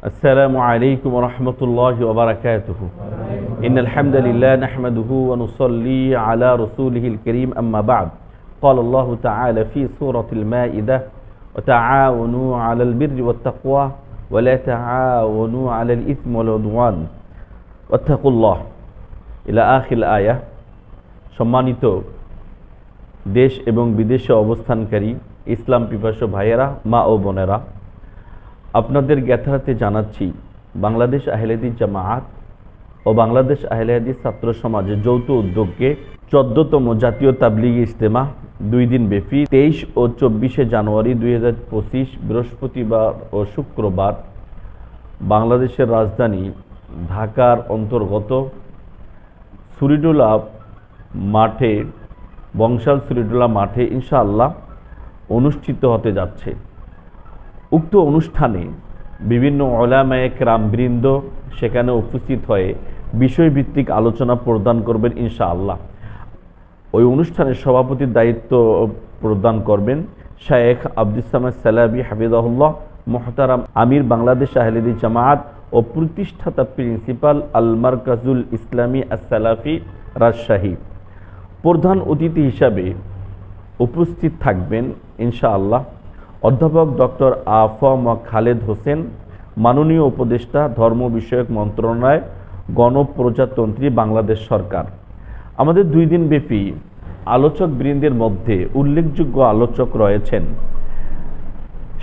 السلام عليكم ورحمة الله وبركاته إن الحمد لله نحمده ونصلي على رسوله الكريم أما بعد قال الله تعالى في سورة المائدة وتعاونوا على البر والتقوى ولا تعاونوا على الإثم والعدوان واتقوا الله إلى آخر الآية সম্মানিত দেশ এবং বিদেশে অবস্থানকারী ইসলাম পিপাসু ভাইয়েরা মা ও বোনেরা আপনাদের জ্ঞাতার্থে জানাচ্ছি, বাংলাদেশ আহলেদি জামায়াত ও বাংলাদেশ আহলেদি ছাত্র সমাজের যৌথ উদ্যোগকে চোদ্দতম জাতীয় তাবলিগি ইজতেমা দুই দিন ব্যাপী তেইশ ও চব্বিশে জানুয়ারি দুই হাজার পঁচিশ বৃহস্পতিবার ও শুক্রবার বাংলাদেশের রাজধানী ঢাকার অন্তর্গত সুরিডুলা মাঠে, বংশাল সুরিডুলা মাঠে ইনশাআল্লাহ অনুষ্ঠিত হতে যাচ্ছে। উক্ত অনুষ্ঠানে বিভিন্ন ওলামায়ে রামবৃন্দ সেখানে উপস্থিত হয়ে বিষয়ভিত্তিক আলোচনা প্রদান করবেন ইনশাআল্লাহ। ওই অনুষ্ঠানের সভাপতির দায়িত্ব প্রদান করবেন শায়েখ আব্দুল সামাদ সালাবি হাফিজাহুল্লাহ, মোহতারাম আমির বাংলাদেশ আহলেদি জামায়াত ও প্রতিষ্ঠাতা প্রিন্সিপাল আল মারকাজুল ইসলামী আসালাফি রাজশাহী। প্রধান অতিথি হিসাবে উপস্থিত থাকবেন ইনশাআল্লাহ। অধ্যাপক ডক্টর আফম খালেদ হোসেন, মাননীয় উপদেষ্টা, ধর্ম বিষয়ক মন্ত্রণালয়, গণপ্রজাতন্ত্রী বাংলাদেশ সরকার। আমাদের দুই দিন ব্যাপী আলোচক বৃন্দের মধ্যে উল্লেখযোগ্য আলোচক রয়েছেন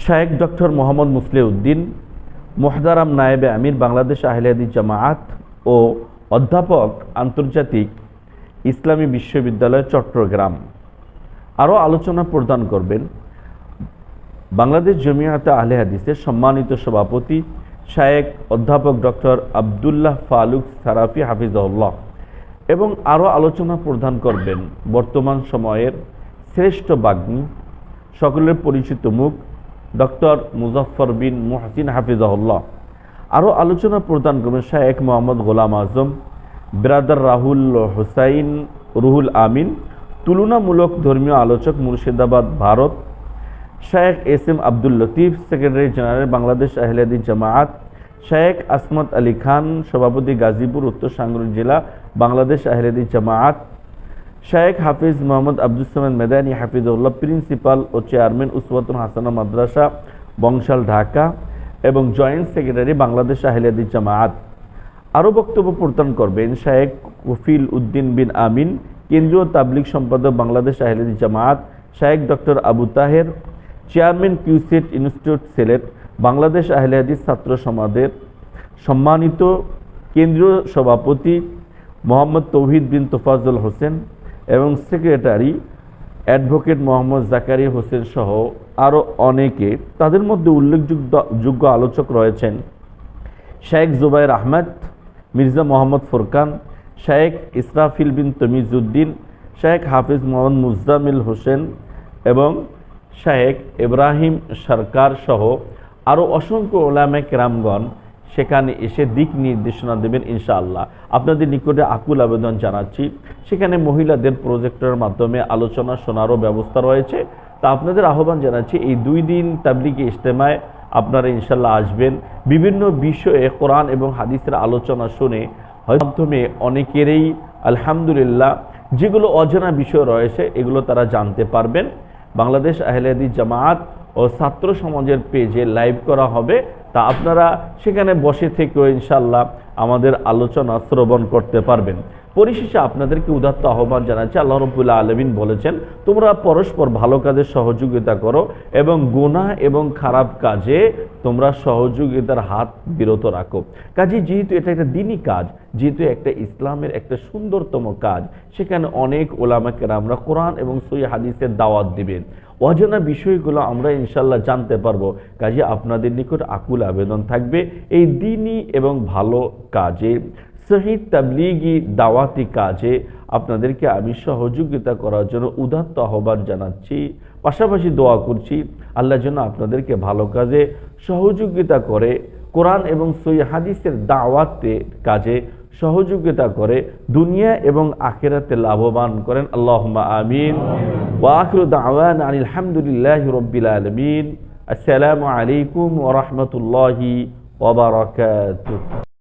শায়েক ডক্টর মোহাম্মদ মুসলিউদ্দিন মোহদারাম নায়েবে আমির বাংলাদেশ আহলিয়াদি জামায়াত ও অধ্যাপক আন্তর্জাতিক ইসলামী বিশ্ববিদ্যালয় চট্টগ্রাম। আরও আলোচনা প্রদান করবেন বাংলাদেশ জমিয়াতে আহলে হাদিসের সম্মানিত সভাপতি শায়েক অধ্যাপক ডক্টর আবদুল্লাহ ফালুক সারাফি হাফিজউল্লাহ এবং আরও আলোচনা প্রদান করবেন বর্তমান সময়ের শ্রেষ্ঠ বাগ্মী, সকলের পরিচিত মুখ, ডক্টর মুজফর বিন মুহসিন হাফিজাহুল্লাহ। আরও আলোচনা প্রদান করবেন শায়েক মোহাম্মদ গোলাম আজম, ব্রাদার রাহুল হুসাইন, রুহুল আমিন, তুলনামূলক ধর্মীয় আলোচক মুর্শিদাবাদ, ভারত শায়েখ S M Abdul Latif, secretary general, Bangladesh Ahle Hadith Jamaat, শায়েখ আসমত আলী খান, সভাপতি গাজীপুর, উত্তর সাংগরুল জেলা, বাংলাদেশ আহলাদি জামায়াত শেখ হাফিজ মোহাম্মদ আব্দুল সামাদ মেদানী, হাফিজউল্লাহ, প্রিন্সিপাল ও চেয়ারম্যান উসওয়াতুল হাসানা মাদ্রাসা, বংশাল ঢাকা এবং জয়েন্ট সেক্রেটারি, বাংলাদেশ আহলাদি জামায়াত। আরও বক্তব্য প্রদান করবেন শায়েখ কফিল উদ্দিন বিন আমিন, কেন্দ্রীয় তাবলিক সম্পাদক বাংলাদেশ আহলাদি জামায়াত, শায়েখ ডক্টর আবু তাহের চেয়ারম্যান কিউসেট ইনস্টিটিউট সিলেট, বাংলাদেশ আহলে হাদিস ছাত্র সমাজের সম্মানিত কেন্দ্রীয় সভাপতি মোহাম্মদ তৌহিদ বিন তোফাজুল হোসেন এবং সেক্রেটারি অ্যাডভোকেট মোহাম্মদ জাকারি হোসেন সহ আরও অনেকে তাদের মধ্যে উল্লেখযোগ্য যোগ্য আলোচক রয়েছেন শেখ জুবাইর আহমেদ, মির্জা মোহাম্মদ ফুরকান, শেখ ইসরাফিল বিন তমিজউদ্দিন, শেখ হাফিজ মোহাম্মদ মুজামিল হোসেন এবং শাহেক ইব্রাহিম সরকার সহ আরও অসংখ্য ওলামে কেরামগণ সেখানে এসে দিক নির্দেশনা দেবেন ইনশাআল্লাহ। আপনাদের নিকটে আকুল আবেদন জানাচ্ছি, সেখানে মহিলাদের প্রজেক্টরের মাধ্যমে আলোচনা শোনারও ব্যবস্থা রয়েছে। তা আপনাদের আহ্বান জানাচ্ছি, এই দুই দিন তাবলিগি ইজতেমায় আপনারা ইনশাল্লাহ আসবেন। বিভিন্ন বিষয়ে কোরআন এবং হাদিসের আলোচনা শুনে মাধ্যমে অনেকেরই আলহামদুলিল্লাহ যেগুলো অজানা বিষয় রয়েছে, এগুলো তারা জানতে পারবেন। বাংলাদেশ আহলেদি জামাত ও ছাত্র সমাজের পেজে লাইভ করা হবে। তা আপনারা সেখানে বসে থেকেও ইনশাল্লাহ আমাদের আলোচনা শ্রবণ করতে পারবেন। পরিশেষে আপনাদেরকে উদাত্ত আহ্বান জানাচ্ছি, আল্লাহ রবুল্লাহ আলমিন বলেছেন, তোমরা পরস্পর ভালো কাজে সহযোগিতা করো এবং গুনাহ এবং খারাপ কাজে তোমরা সহযোগিতার হাত বিরত রাখো। কাজে, যেহেতু এটা একটা দিনই কাজ, যেহেতু একটা ইসলামের একটা সুন্দরতম কাজ, সেখানে অনেক ওলামাকে আমরা কোরআন এবং সই হাদিসের দাওয়াত দিবেন। অজানা বিষয়গুলো আমরা ইনশাল্লাহ জানতে পারব। কাজে, আপনাদের নিকট আকুল আবেদন থাকবে, এই দিনই এবং ভালো কাজে শহীদ তাবলিগি দাওয়াতি কাজে আপনাদেরকে আমি সহযোগিতা করার জন্য উদাত্ত আহ্বান জানাচ্ছি। পাশাপাশি দোয়া করছি, আল্লাহ যেন আপনাদেরকে ভালো কাজে সহযোগিতা করে, কোরআন এবং সই হাদিসের দাওয়াতে কাজে সহযোগিতা করে, দুনিয়া এবং আখেরাতে লাভবান করেন। আল্লাহ আমিন। ওয়াকির আলহামদুলিল্লাহ রব্বিল আলমিন। আসসালামু আলাইকুম ওরহমতুল্লাহি ওবরাকাতুহু